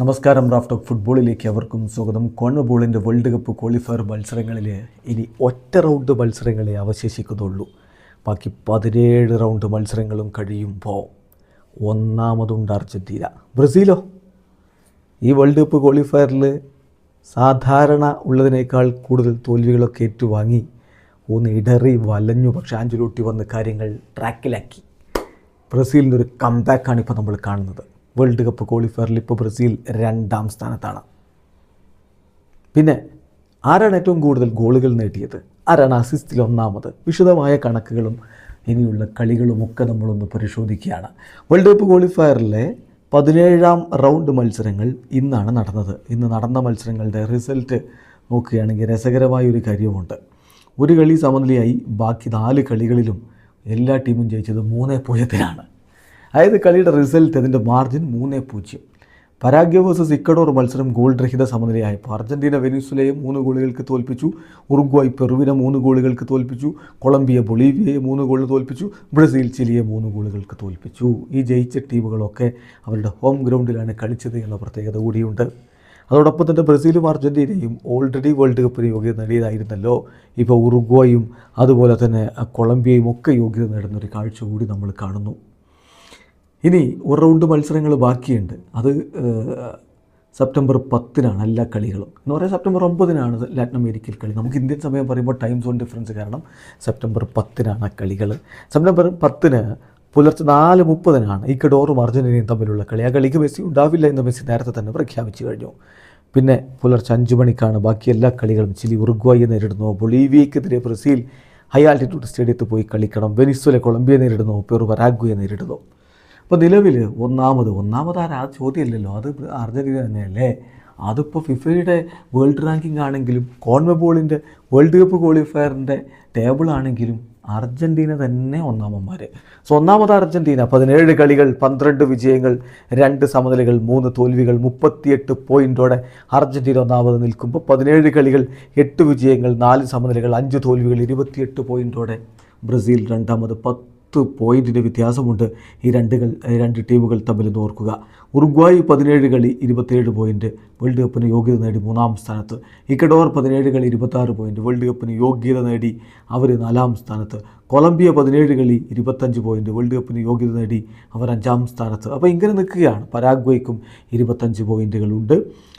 നമസ്കാരം raft of ഫുട്ബോളിലേക്ക് അവർക്കും സ്വാഗതം. കോൺവബോളിന്റെ വേൾഡ് കപ്പ് ക്വാളിഫയർ മത്സരങ്ങളിൽ ഇനി ഒറ്റ റൗണ്ട് മത്സരങ്ങളെ അവശേഷിക്കുന്നുള്ളൂ. ബാക്കി പതിനേഴ് റൗണ്ട് മത്സരങ്ങളും കഴിയുമ്പോൾ ഒന്നാമതുണ്ട് അർജന്റീന ബ്രസീലോ? ഈ വേൾഡ് കപ്പ് ക്വാളിഫയറിൽ സാധാരണ ഉള്ളതിനേക്കാൾ കൂടുതൽ തോൽവികളൊക്കെ ഏറ്റുവാങ്ങി ഒന്ന് ഇടറി വലഞ്ഞു. പക്ഷെ ആഞ്ചുലൂട്ടി വന്ന് കാര്യങ്ങൾ ട്രാക്കിലാക്കി ബ്രസീലിന്റെ ഒരു കംബാക്കാണ് ഇപ്പോൾ നമ്മൾ കാണുന്നത്. വേൾഡ് കപ്പ് ക്വാളിഫയറിൽ ഇപ്പോൾ ബ്രസീൽ രണ്ടാം സ്ഥാനത്താണ്. പിന്നെ ആരാണ് ഏറ്റവും കൂടുതൽ ഗോളുകൾ നേടിയത്? ആരാണ് അസിസ്റ്റിൽ ഒന്നാമത്? വിശദമായ കണക്കുകളും ഇനിയുള്ള കളികളുമൊക്കെ നമ്മളൊന്ന് പരിശോധിക്കുകയാണ്. വേൾഡ് കപ്പ് ക്വാളിഫയറിലെ പതിനേഴാം റൗണ്ട് മത്സരങ്ങൾ ഇന്നാണ് നടന്നത്. ഇന്ന് നടന്ന മത്സരങ്ങളുടെ റിസൾട്ട് നോക്കുകയാണെങ്കിൽ രസകരമായ ഒരു കാര്യമുണ്ട് ഒരു കളി സമനിലയായി ബാക്കി നാല് കളികളിലും എല്ലാ ടീമും ജയിച്ചത് മൂന്ന് പൂജ്യത്തിനാണ്. അതായത് കളിയുടെ റിസൾട്ട് അതിന്റെ മാർജിൻ മൂന്ന് പൂജ്യം. പരാഗ്യ വേഴ്സസ് ഇക്കഡോർ മത്സരം ഗോൾ രഹിത സമനിലയായപ്പോൾ അർജന്റീന വെനിസുലയെ മൂന്ന് ഗോളുകൾക്ക് തോൽപ്പിച്ചു. ഉറുഗ്വായ് പെറുവിനെ മൂന്ന് ഗോളുകൾക്ക് തോൽപ്പിച്ചു. കൊളംബിയ ബൊളീവിയയെ മൂന്ന് ഗോളിന് തോൽപ്പിച്ചു. ബ്രസീൽ ചിലിയെ മൂന്ന് ഗോളുകൾക്ക് തോൽപ്പിച്ചു. ഈ ജയിച്ച ടീമുകളൊക്കെ അവരുടെ ഹോം ഗ്രൗണ്ടിലാണ് കളിച്ചത് എന്ന പ്രത്യേകത കൂടിയുണ്ട്. അതോടൊപ്പം തന്നെ ബ്രസീലും അർജന്റീനയും ഓൾറെഡി വേൾഡ് കപ്പിന് യോഗ്യത നേടിയതായിരുന്നല്ലോ. ഇപ്പോൾ ഉറുഗ്വായും അതുപോലെ തന്നെ കൊളംബിയയും ഒക്കെ യോഗ്യത നേടുന്ന ഒരു കാഴ്ച കൂടി നമ്മൾ കാണുന്നു. ഇനി ഒരു റൗണ്ട് മത്സരങ്ങൾ ബാക്കിയുണ്ട്. അത് സെപ്റ്റംബർ പത്തിനാണ് എല്ലാ കളികളും. എന്ന് പറയുന്നത് സെപ്റ്റംബർ ഒമ്പതിനാണ് ലാറ്റിൻ അമേരിക്കയിൽ കളി. നമുക്ക് ഇന്ത്യൻ സമയം പറയുമ്പോൾ ടൈം സോൺ ഡിഫറൻസ് കാരണം സെപ്റ്റംബർ പത്തിനാണ് ആ കളികൾ സെപ്റ്റംബർ പത്തിന് പുലർച്ചെ നാല് മുപ്പതിനാണ് ഇക്കഡോറും അർജന്റീനയും തമ്മിലുള്ള കളി. ആ കളിക്ക് മെസ്സി ഉണ്ടാവില്ല എന്ന് മെസ്സി നേരത്തെ തന്നെ പ്രഖ്യാപിച്ചു കഴിഞ്ഞു. പിന്നെ പുലർച്ചെ അഞ്ച് മണിക്കാണ് ബാക്കി എല്ലാ കളികളും. ചിലി ഉറുഗ്വായി നേരിടുന്നു. ബൊളീവിയക്കെതിരെ ബ്രസീൽ ഹൈ ആൾട്ടിറ്റ്യൂഡ് സ്റ്റേഡിയത്തിൽ പോയി കളിക്കണം. വെനിസ്വല കൊളംബിയ നേരിടുന്നു. പെറു പരാഗ്വയെ നേരിടുന്നു. അപ്പോൾ നിലവിൽ ഒന്നാമത് ഒന്നാമത് ആ ചോദ്യമില്ലല്ലോ. അത് അർജന്റീന തന്നെയല്ലേ? അതിപ്പോൾ ഫിഫയുടെ വേൾഡ് റാങ്കിങ് ആണെങ്കിലും കോൺവെബോളിന്റെ വേൾഡ് കപ്പ് ക്വാളിഫയറിന്റെ ടേബിൾ ആണെങ്കിലും അർജന്റീന തന്നെ ഒന്നാമന്മാർ സോ ഒന്നാമത് അർജന്റീന പതിനേഴ് കളികൾ പന്ത്രണ്ട് വിജയങ്ങൾ രണ്ട് സമനിലകൾ മൂന്ന് തോൽവികൾ മുപ്പത്തിയെട്ട് പോയിന്റോടെ അർജന്റീന ഒന്നാമത് നിൽക്കുമ്പോൾ പതിനേഴ് കളികൾ എട്ട് വിജയങ്ങൾ നാല് സമനിലകൾ അഞ്ച് തോൽവികൾ ഇരുപത്തിയെട്ട് പോയിന്റോടെ ബ്രസീൽ രണ്ടാമത് പത്ത് പോയിന്റിന്റെ വ്യത്യാസമുണ്ട് ഈ രണ്ട് രണ്ട് ടീമുകൾ തമ്മിൽ നോർക്കുക ഉറുഗ്വായ് പതിനേഴ് കളി ഇരുപത്തേഴ് പോയിന്റ് വേൾഡ് കപ്പിന് യോഗ്യത നേടി മൂന്നാം സ്ഥാനത്ത്. ഇക്കഡോർ പതിനേഴ് കളി ഇരുപത്താറ് പോയിന്റ് വേൾഡ് കപ്പിന് യോഗ്യത നേടി അവർ നാലാം സ്ഥാനത്ത്. കൊളംബിയ പതിനേഴ് കളി ഇരുപത്തഞ്ച് പോയിന്റ് വേൾഡ് കപ്പിന് യോഗ്യത നേടി അവർ അഞ്ചാം സ്ഥാനത്ത്. അപ്പോൾ ഇങ്ങനെ നിൽക്കുകയാണ്. പരാഗ്വയ്ക്കും ഇരുപത്തഞ്ച് പോയിന്റുകളുണ്ട്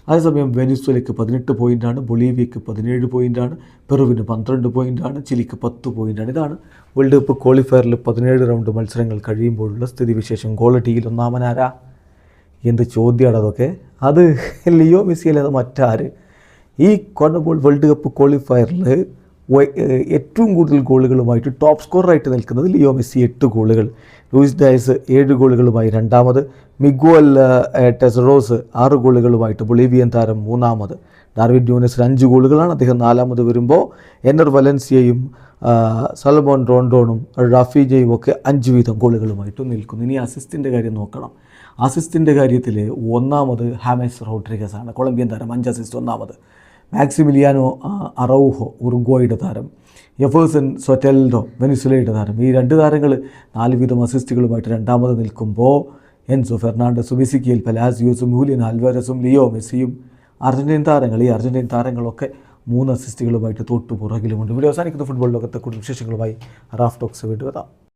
അതേസമയം വെനിസ്വലയ്ക്ക് പതിനെട്ട് പോയിന്റാണ് ബൊളീവിയയ്ക്ക് പതിനേഴ് പോയിന്റാണ് പെറുവിന് പന്ത്രണ്ട് പോയിന്റാണ് ചിലിക്ക് പത്ത് പോയിന്റാണ് ഇതാണ് വേൾഡ് കപ്പ് ക്വാളിഫയറിൽ പതിനേഴ് റൗണ്ട് മത്സരങ്ങൾ കഴിയുമ്പോഴുള്ള സ്ഥിതിവിശേഷം. ഗോളടിയിൽ ഒന്നാമനാരാ? എന്ത് ചോദ്യമാണ് അതൊക്കെ? അത് ലിയോ മെസ്സി അല്ലാതെ മറ്റാര്? ഈ കോൺബോൾ വേൾഡ് കപ്പ് ക്വാളിഫയറിൽ ഏറ്റവും കൂടുതൽ ഗോളുകളുമായിട്ട് ടോപ്പ് സ്കോറായിട്ട് നിൽക്കുന്നത് ലിയോ മെസ്സി എട്ട് ഗോളുകൾ ലൂയിസ് ഡയസ് ഏഴ് ഗോളുകളുമായി രണ്ടാമത് മിഗ്വൽ ടെസറോസ് ആറ് ഗോളുകളുമായിട്ട് ബൊളീവിയൻ താരം മൂന്നാമത് ഡാർവിൻ ഡ്യൂനസിന് അഞ്ച് ഗോളുകളാണ് അദ്ദേഹം നാലാമത് വരുമ്പോൾ എന്നർ വലൻസിയയും സലമോൻ റോണ്ടോണും റഫീജയും ഒക്കെ അഞ്ച് വീതം ഗോളുകളുമായിട്ട് നിൽക്കുന്നു. ഇനി അസിസ്റ്റിന്റെ കാര്യം നോക്കണം. അസിസ്റ്റിന്റെ കാര്യത്തിൽ ഒന്നാമത് ഹാമേസ് റോഡ്രിഗസ് ആണ് കൊളംബിയൻ താരം അഞ്ച് അസിസ്റ്റ് ഒന്നാമത്. മാക്സിമിലിയാനോ അറൗഹോ ഉറുഗ്വായുടെ താരം എഫേഴ്സൺ സൊറ്റെൽഡോ വെനിസുലയുടെ താരം ഈ രണ്ട് താരങ്ങൾ നാല് വീതം അസിസ്റ്റുകളുമായിട്ട് രണ്ടാമത് നിൽക്കുമ്പോൾ എൻസോ ഫെർണാണ്ടസും മെസ്സിക്കിയൽ പലാസിയോസും ഹൂലിയൻ ആൽവാരസും ലിയോ മെസ്സിയും അർജന്റീൻ താരങ്ങൾ ഈ അർജന്റീൻ താരങ്ങളൊക്കെ മൂന്ന് അസിസ്റ്റുകളുമായിട്ട് തൊട്ടു പുറകിലുമുണ്ട് ഇവിടെ അവസാനിക്കുന്ന ഫുട്ബോൾ ലോകത്തെ കൂടുതൽ വിശേഷങ്ങളുമായി റാഫ് ടോക്സ് എത്താം